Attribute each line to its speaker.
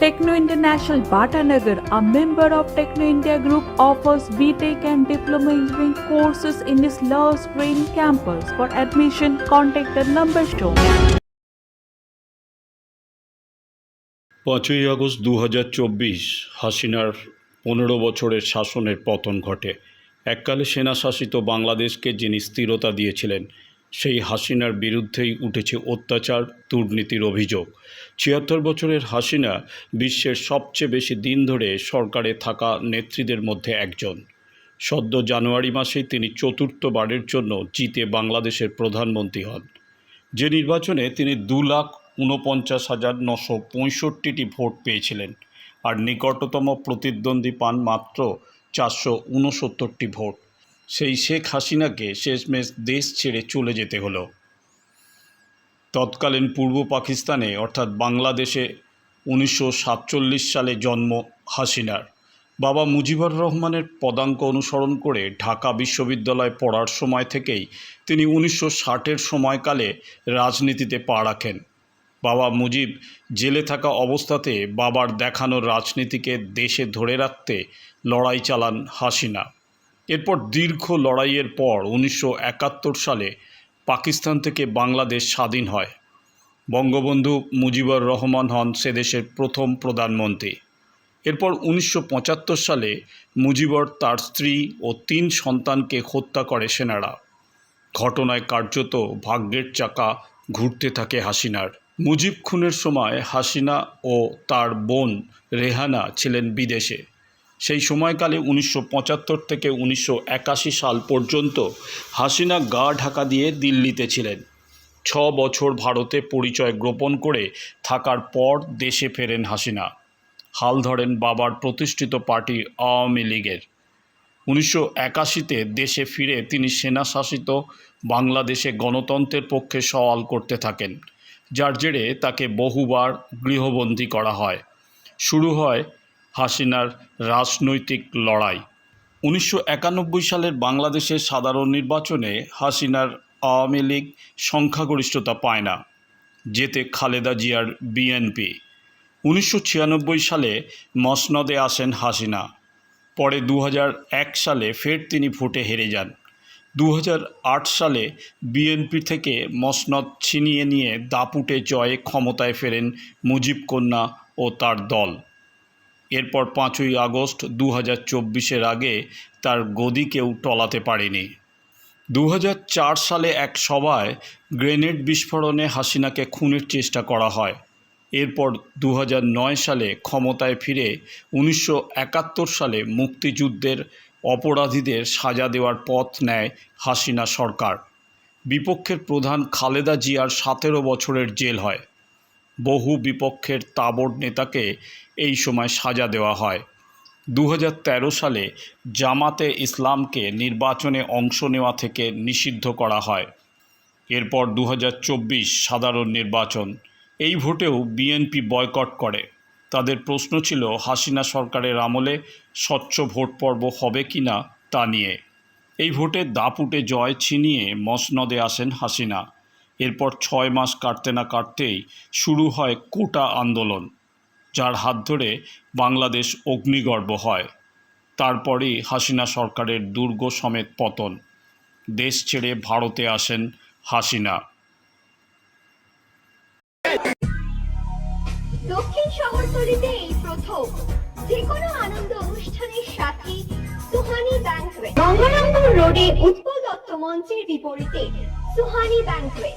Speaker 1: Techno International Bhatanagar, a member of Techno India Group, offers BTEC and Diploma Engineering courses in its Love Green campus. For admission, contact the number shown.
Speaker 2: পাঁচই August দু হাজার চব্বিশ হাসিনার পনেরো বছরের শাসনের পতন ঘটে এককালে সেনা শাসিত বাংলাদেশকে যিনি স্থিরতা দিয়েছিলেন সেই হাসিনার বিরুদ্ধেই উঠেছে অত্যাচার, দুর্নীতির অভিযোগ। ছিয়াত্তর বছরের হাসিনা বিশ্বের সবচেয়ে বেশি দিন ধরে সরকারে থাকা নেত্রীদের মধ্যে একজন। সদ্য জানুয়ারি মাসে তিনি চতুর্থবারের জন্য জিতে বাংলাদেশের প্রধানমন্ত্রী হন। যে নির্বাচনে তিনি দু লাখ ঊনপঞ্চাশ হাজার নশো পঁয়ষট্টিটি ভোট পেয়েছিলেন আর নিকটতম প্রতিদ্বন্দ্বী পান মাত্র চারশো ঊনসত্তরটি ভোট। সেই শেখ হাসিনাকে শেষমেশ দেশ ছেড়ে চলে যেতে হলো। তৎকালীন পূর্ব পাকিস্তানে, অর্থাৎ বাংলাদেশে, উনিশশো সাতচল্লিশ সালে জন্ম হাসিনার। বাবা মুজিবুর রহমানের পদাঙ্ক অনুসরণ করে ঢাকা বিশ্ববিদ্যালয়ে পড়ার সময় থেকেই তিনি উনিশশো ষাটের সময়কালে রাজনীতিতে পা রাখেন। বাবা মুজিব জেলে থাকা অবস্থাতে বাবার দেখানো রাজনীতিকে দেশে ধরে রাখতে লড়াই চালান হাসিনা। এরপর দীর্ঘ লড়াইয়ের পর উনিশশো একাত্তর সালে পাকিস্তান থেকে বাংলাদেশ স্বাধীন হয়। বঙ্গবন্ধু মুজিবুর রহমান হন সেদেশের প্রথম প্রধানমন্ত্রী। এরপর উনিশশো পঁচাত্তর সালে মুজিবর তার স্ত্রী ও তিন সন্তানকে হত্যা করে সেনারা। ঘটনায় কার্যত ভাগ্যের চাকা ঘুরতে থাকে হাসিনার। মুজিব খুনের সময় হাসিনা ও তার বোন রেহানা ছিলেন বিদেশে। সেই সময়কালে উনিশশো পঁচাত্তর থেকে উনিশশো একাশি সাল পর্যন্ত হাসিনা গা ঢাকা দিয়ে দিল্লিতে ছিলেন। ছ বছর ভারতে পরিচয় গোপন করে থাকার পর দেশে ফেরেন হাসিনা। হাল ধরেন বাবার প্রতিষ্ঠিত পার্টি আওয়ামী লীগের। উনিশশো একাশিতে দেশে ফিরে তিনি সেনা শাসিত বাংলাদেশে গণতন্ত্রের পক্ষে সওয়াল করতে থাকেন, যার জেরে তাকে বহুবার গৃহবন্দী করা হয়। শুরু হয় হাসিনার রাজনৈতিক লড়াই। উনিশশো একানব্বই সালের বাংলাদেশের সাধারণ নির্বাচনে হাসিনার আওয়ামী লীগ সংখ্যাগরিষ্ঠতা পায় না যেতে খালেদা জিয়ার বিএনপি। উনিশশো ছিয়ানব্বই সালে মসনদে আসেন হাসিনা, পরে দু সালে ফের তিনি ভোটে হেরে যান। দু হাজার আট সালে বিএনপি থেকে মসনদ ছিনিয়ে নিয়ে দাপুটে জয়ে ক্ষমতায় ফেরেন মুজিব কন্যা ও তার দল। এরপর পাঁচই আগস্ট দু হাজার চব্বিশের আগে তার গদি কেউ টলাতে পারেনি। দু হাজার চার সালে এক সভায় গ্রেনেড বিস্ফোরণে হাসিনাকে খুনের চেষ্টা করা হয়। এরপর দু হাজার নয় সালে ক্ষমতায় ফিরে উনিশশো একাত্তর সালে মুক্তিযুদ্ধের অপরাধীদের সাজা দেওয়ার পথ নেয় হাসিনা সরকার। বিপক্ষের প্রধান খালেদা জিয়ার সতেরো বছরের জেল হয়। বহু বিপক্ষের তাবড় নেতাকে এই সময় সাজা দেওয়া হয়। দু হাজার তেরো সালে জামাতে ইসলামকে নির্বাচনে অংশ নেওয়া থেকে নিষিদ্ধ করা হয়। এরপর দু হাজার চব্বিশ সাধারণ নির্বাচন। এই ভোটেও বিএনপি বয়কট করে। তাদের প্রশ্ন ছিল, হাসিনা সরকারের আমলে স্বচ্ছ ভোট পর্ব হবে কি না তা নিয়ে। এই ভোটে দাপুটে জয় ছিনিয়ে মসনদে আসেন হাসিনা। এরপর ছয় মাস কাটতে না কাটতেই শুরু হয় কোটা আন্দোলন, যার হাত ধরে বাংলাদেশ অগ্নিগর্ভ হয়। তারপরেই হাসিনা সরকারের দুর্গ সমেত পতন। দেশ ছেড়ে ভারতে আসেন হাসিনা।
Speaker 3: দক্ষিণ শহরতলিতে এই প্রথম যে কোনো আনন্দ অনুষ্ঠানের সাথে সুহানি ব্যাংকুয়েট রোডে উৎপল দত্ত মঞ্চের বিপরীতে Suhani banquet